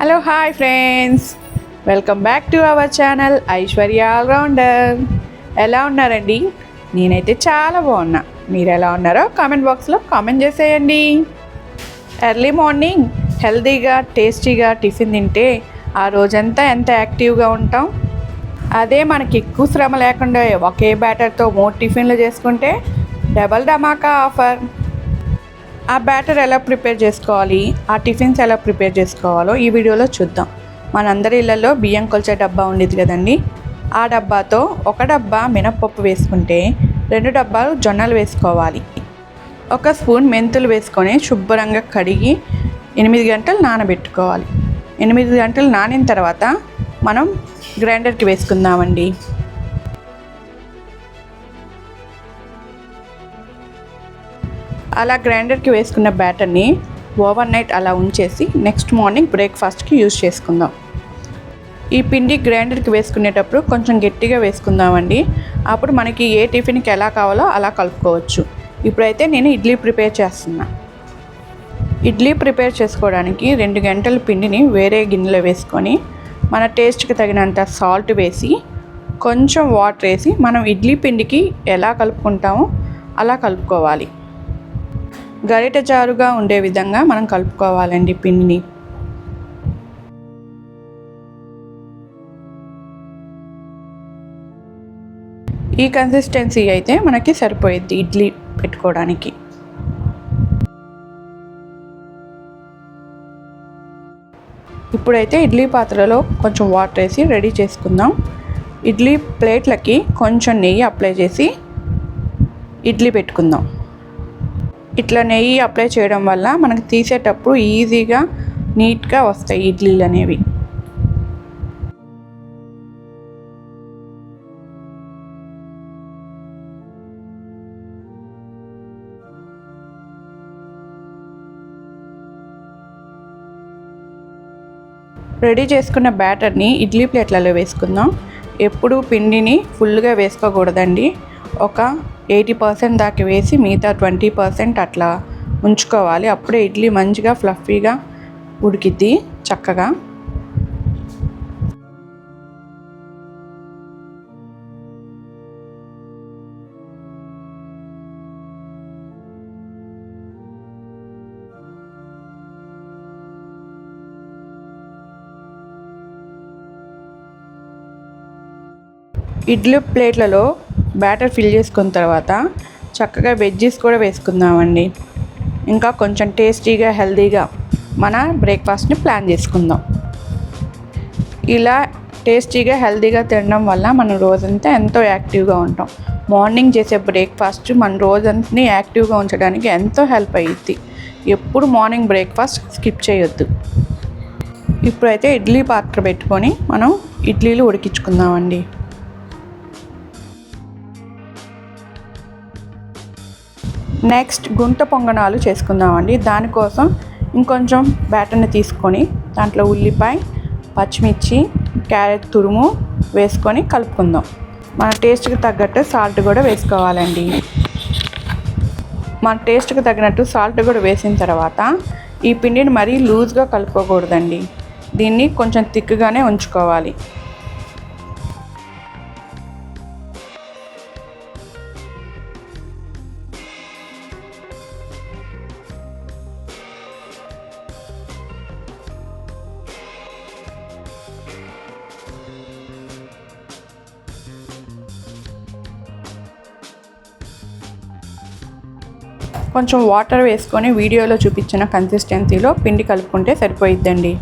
Hello hi friends welcome back to our channel Aishwarya allrounder ఎలా ఉన్నారండి? నేనైతే చాలా బాగున్నా. మీరు ఎలా ఉన్నారో కామెంట్ బాక్స్లో కామెంట్ చేసేయండి. ఎర్లీ మార్నింగ్ హెల్తీగా టేస్టీగా టిఫిన్ తింటే ఆ రోజంతా ఎంత యాక్టివ్గా ఉంటాం? అదే మనకి ఎక్కువ శ్రమ లేకుండా ఒకే బ్యాటర్తో మూడు టిఫిన్లు చేసుకుంటే డబల్ ధమాకా ఆఫర్. ఆ బ్యాటర్ ఎలా ప్రిపేర్ చేసుకోవాలి? ఆ టిఫిన్స్ ఎలా ప్రిపేర్ చేసుకోవాలో ఈ వీడియోలో చూద్దాం. మనందరి ఇళ్ళల్లో బియ్యం కొలిచే డబ్బా ఉండేది కదండి. ఆ డబ్బాతో ఒక డబ్బా మినప్పప్పు వేసుకుంటే రెండు డబ్బాలు జొన్నలు వేసుకోవాలి. ఒక స్పూన్ మెంతులు వేసుకొని శుభ్రంగా కడిగి ఎనిమిది గంటలు నానబెట్టుకోవాలి. ఎనిమిది గంటలు నానిన తర్వాత మనం గ్రైండర్కి వేసుకుందామండి. అలా గ్రైండర్కి వేసుకున్న బ్యాటర్ని ఓవర్ నైట్ అలా ఉంచేసి నెక్స్ట్ మార్నింగ్ బ్రేక్ఫాస్ట్కి యూజ్ చేసుకుందాం. ఈ పిండి గ్రైండర్కి వేసుకునేటప్పుడు కొంచెం గట్టిగా వేసుకుందామండి. అప్పుడు మనకి ఏ టిఫిన్కి ఎలా కావాలో అలా కలుపుకోవచ్చు. ఇప్పుడైతే నేను ఇడ్లీ ప్రిపేర్ చేస్తున్నా. ఇడ్లీ ప్రిపేర్ చేసుకోవడానికి రెండు గంటల పిండిని వేరే గిన్నెలో వేసుకొని మన టేస్ట్కి తగినంత సాల్ట్ వేసి కొంచెం వాటర్ వేసి మనం ఇడ్లీ పిండికి ఎలా కలుపుకుంటామో అలా కలుపుకోవాలి. గరిట జారుగా ఉండే విధంగా మనం కలుపుకోవాలండి పిండిని. ఈ కన్సిస్టెన్సీ అయితే మనకి సరిపోయేది ఇడ్లీ పెట్టుకోవడానికి. ఇప్పుడైతే ఇడ్లీ పాత్రలో కొంచెం వాటర్ వేసి రెడీ చేసుకుందాం. ఇడ్లీ ప్లేట్లకి కొంచెం నెయ్యి అప్లై చేసి ఇడ్లీ పెట్టుకుందాం. ఇట్లా నెయ్యి అప్లై చేయడం వల్ల మనకు తీసేటప్పుడు ఈజీగా నీట్గా వస్తాయి ఇడ్లీలు అనేవి. రెడీ చేసుకున్న బ్యాటర్ని ఇడ్లీ ప్లేట్లలో వేసుకుందాం. ఎప్పుడు పిండిని ఫుల్గా వేసుకోకూడదండి. ఒక ఎయిటీ పర్సెంట్ దాకా వేసి మిగతా ట్వంటీ పర్సెంట్ అట్లా ఉంచుకోవాలి. అప్పుడే ఇడ్లీ మంచిగా ఫ్లఫీగా ఉడికిద్ది చక్కగా. ఇడ్లీ ప్లేట్లలో బ్యాటర్ ఫిల్ చేసుకున్న తర్వాత చక్కగా వెజ్జెస్ కూడా వేసుకుందామండి. ఇంకా కొంచెం టేస్టీగా హెల్తీగా మన బ్రేక్ఫాస్ట్ని ప్లాన్ చేసుకుందాం. ఇలా టేస్టీగా హెల్తీగా తినడం వల్ల మనం రోజంతా ఎంతో యాక్టివ్గా ఉంటాం. మార్నింగ్ చేసే బ్రేక్ఫాస్ట్ మన రోజంతని యాక్టివ్గా ఉంచడానికి ఎంతో హెల్ప్ అయ్యిద్ది ఎప్పుడు మార్నింగ్ బ్రేక్ఫాస్ట్ స్కిప్ చేయొద్దు. ఇప్పుడైతే ఇడ్లీ పాత్ర పెట్టుకొని మనం ఇడ్లీలు ఉడికించుకుందామండి. నెక్స్ట్ గుంట పొంగనాలు చేసుకుందామండి. దానికోసం ఇంకొంచెం బ్యాటర్ని తీసుకొని దాంట్లో ఉల్లిపాయ పచ్చిమిర్చి క్యారెట్ తురుము వేసుకొని కలుపుకుందాం. మన టేస్ట్కి తగ్గట్టు సాల్ట్ కూడా వేసుకోవాలండి. మన టేస్ట్కి తగినట్టు సాల్ట్ కూడా వేసిన తర్వాత ఈ పిండిని మరీ లూజ్గా కలుపుకోకూడదండి. దీన్ని కొంచెం థిక్గానే ఉంచుకోవాలి. కొంచెం వాటర్ వేసుకొని వీడియోలో చూపించిన కన్సిస్టెన్సీలో పిండి కలుపుకుంటే సరిపోయిద్దండి.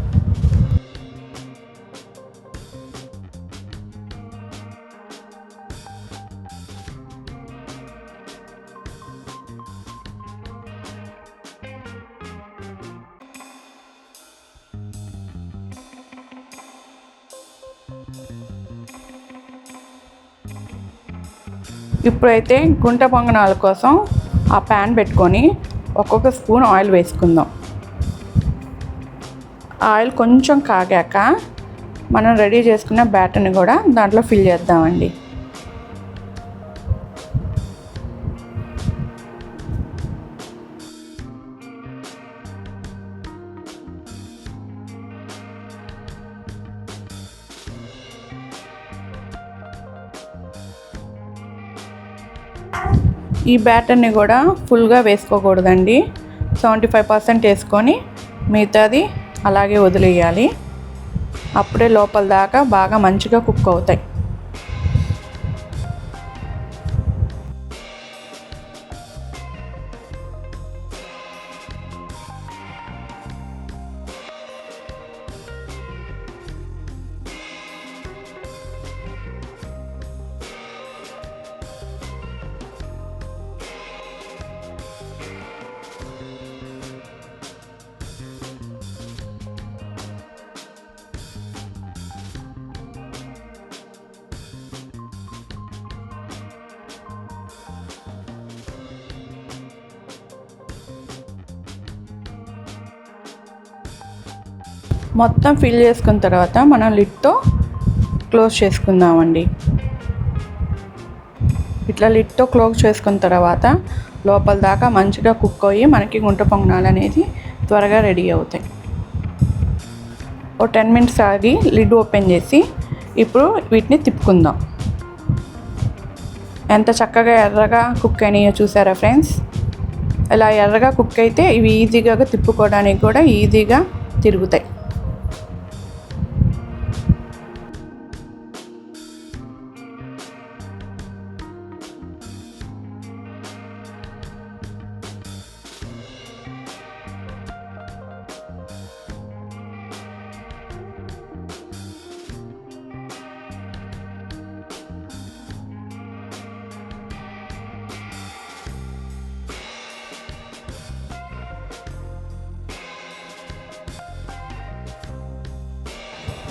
ఇప్పుడైతే గుంట పొంగనాల కోసం ఆ ప్యాన్ పెట్టుకొని ఒక్కొక్క స్పూన్ ఆయిల్ వేసుకుందాం. ఆయిల్ కొంచెం కాగాక మనం రెడీ చేసుకున్న బ్యాటర్ని కూడా దాంట్లో ఫిల్ చేద్దామండి. ఈ బ్యాటర్ని కూడా ఫుల్గా వేసుకోకూడదండి. సెవెంటీ ఫైవ్ పర్సెంట్ వేసుకొని మిగతాది అలాగే వదిలేయాలి. అప్పుడే లోపల దాకా బాగా మంచిగా కుక్ అవుతాయి. మొత్తం ఫిల్ చేసుకున్న తర్వాత మనం లిడ్తో క్లోజ్ చేసుకుందామండి. ఇట్లా లిడ్తో క్లోజ్ చేసుకున్న తర్వాత లోపల దాకా మంచిగా కుక్ అయ్యి మనకి గుంట పొంగనాలు అనేది త్వరగా రెడీ అవుతాయి. ఓ టెన్ మినిట్స్ ఆగి లిడ్ ఓపెన్ చేసి ఇప్పుడు వీటిని తిప్పుకుందాం. ఎంత చక్కగా ఎర్రగా కుక్ అయినాయో చూసారా ఫ్రెండ్స్? ఇలా ఎర్రగా కుక్ అయితే ఇవి ఈజీగా తిప్పుకోవడానికి కూడా ఈజీగా తిరుగుతాయి.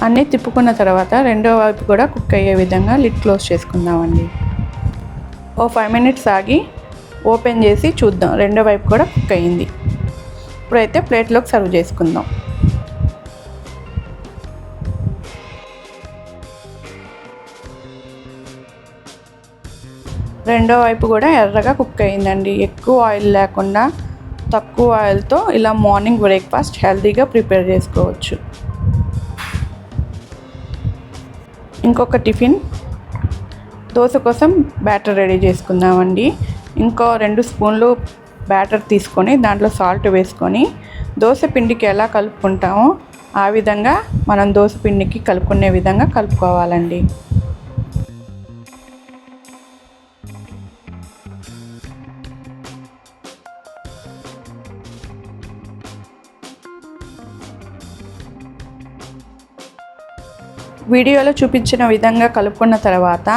అన్నీ తిప్పుకున్న తర్వాత రెండో వైపు కూడా కుక్ అయ్యే విధంగా లిడ్ క్లోజ్ చేసుకుందామండి. ఓ ఫైవ్ మినిట్స్ ఆగి ఓపెన్ చేసి చూద్దాం. రెండో వైపు కూడా కుక్ అయ్యింది. ఇప్పుడైతే ప్లేట్లోకి సర్వ్ చేసుకుందాం. రెండో వైపు కూడా ఎర్రగా కుక్ అయిందండి ఎక్కువ ఆయిల్ లేకుండా తక్కువ ఆయిల్తో ఇలా మార్నింగ్ బ్రేక్ఫాస్ట్ హెల్తీగా ప్రిపేర్ చేసుకోవచ్చు. ఇంకొక టిఫిన్. దోశ కోసం బ్యాటర్ రెడీ చేసుకుందామండి. ఇంకో రెండు స్పూన్లు బ్యాటర్ తీసుకొని దాంట్లో సాల్ట్ వేసుకొని దోశ పిండికి ఎలా కలుపుకుంటామో ఆ విధంగా మనం దోశ పిండికి కలుపుకునే విధంగా కలుపుకోవాలండి. వీడియోలో చూపించిన విధంగా కలుపుకున్న తర్వాత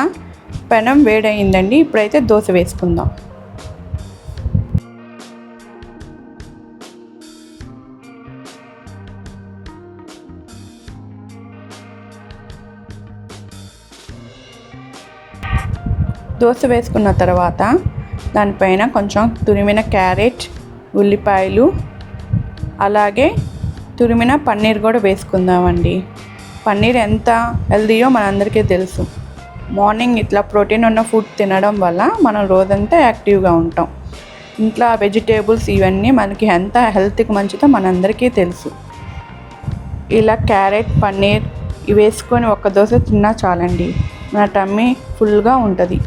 పెనం వేడయిందండి ఇప్పుడైతే దోశ వేసుకుందాం. దోశ వేసుకున్న తర్వాత దానిపైన కొంచెం తురిమిన క్యారెట్ ఉల్లిపాయలు అలాగే తురిమిన పన్నీర్ కూడా వేసుకుందామండి. పన్నీర్ ఎంత హెల్దీయో మనందరికీ తెలుసు. మార్నింగ్ ఇట్లా ప్రోటీన్ ఉన్న ఫుడ్ తినడం వల్ల మనం రోజంతా యాక్టివ్గా ఉంటాం. ఇంట్లో వెజిటేబుల్స్ ఇవన్నీ మనకి ఎంత హెల్త్కి మంచిదో మనందరికీ తెలుసు. ఇలా క్యారెట్ పన్నీర్ ఇవి వేసుకొని ఒక దోశ తిన్నా చాలండి. మన టమ్మీ ఫుల్గా ఉంటుంది.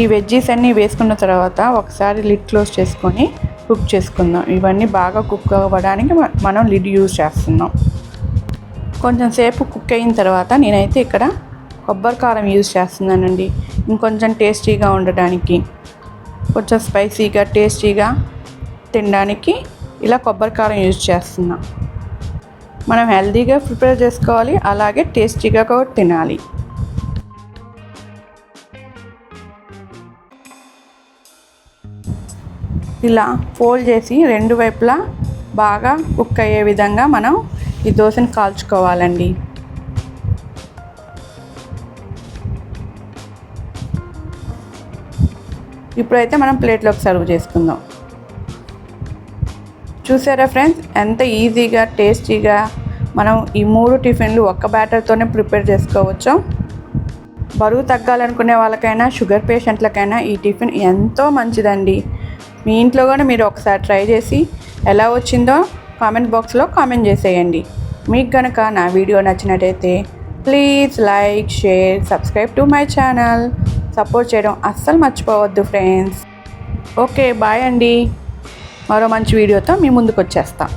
ఈ వెజ్జీస్ అన్నీ వేసుకున్న తర్వాత ఒకసారి లిడ్ క్లోజ్ చేసుకొని కుక్ చేసుకుందాం. ఇవన్నీ బాగా కుక్ అవ్వడానికి మనం లిడ్ యూజ్ చేస్తున్నాం. కొంచెం సేపు కుక్ అయిన తర్వాత నేనైతే ఇక్కడ కొబ్బరి కారం యూజ్ చేస్తున్నానండి. ఇంకొంచెం టేస్టీగా ఉండడానికి కొంచెం స్పైసీగా టేస్టీగా తినడానికి ఇలా కొబ్బరి కారం యూజ్ చేస్తున్నా. మనం హెల్తీగా ప్రిపేర్ చేసుకోవాలి అలాగే టేస్టీగా కూడా తినాలి. ఇలా ఫోల్డ్ చేసి రెండు వైపులా బాగా కుక్ అయ్యే విధంగా మనం ఈ దోశని కాల్చుకోవాలండి. ఇప్పుడైతే మనం ప్లేట్లోకి సర్వ్ చేసుకుందాం. చూసారా ఫ్రెండ్స్? ఎంత ఈజీగా టేస్టీగా మనం ఈ మూడు టిఫిన్లు ఒక్క బ్యాటర్తోనే ప్రిపేర్ చేసుకోవచ్చు. బరువు తగ్గాలనుకునే వాళ్ళకైనా షుగర్ పేషెంట్లకైనా ఈ టిఫిన్ ఎంతో మంచిదండి. మీ ఇంట్లో కూడా మీరు ఒకసారి ట్రై చేసి ఎలా వచ్చిందో కామెంట్ బాక్స్లో కామెంట్ చేసేయండి. మీకు కనుక నా వీడియో నచ్చినట్టయితే please like share subscribe to my channel. Support చేయడం అస్సలు మర్చిపోవద్దు ఫ్రెండ్స్. ఓకే బాయ్ అండి. మరో మంచి వీడియోతో మీ ముందుకు వచ్చేస్తాను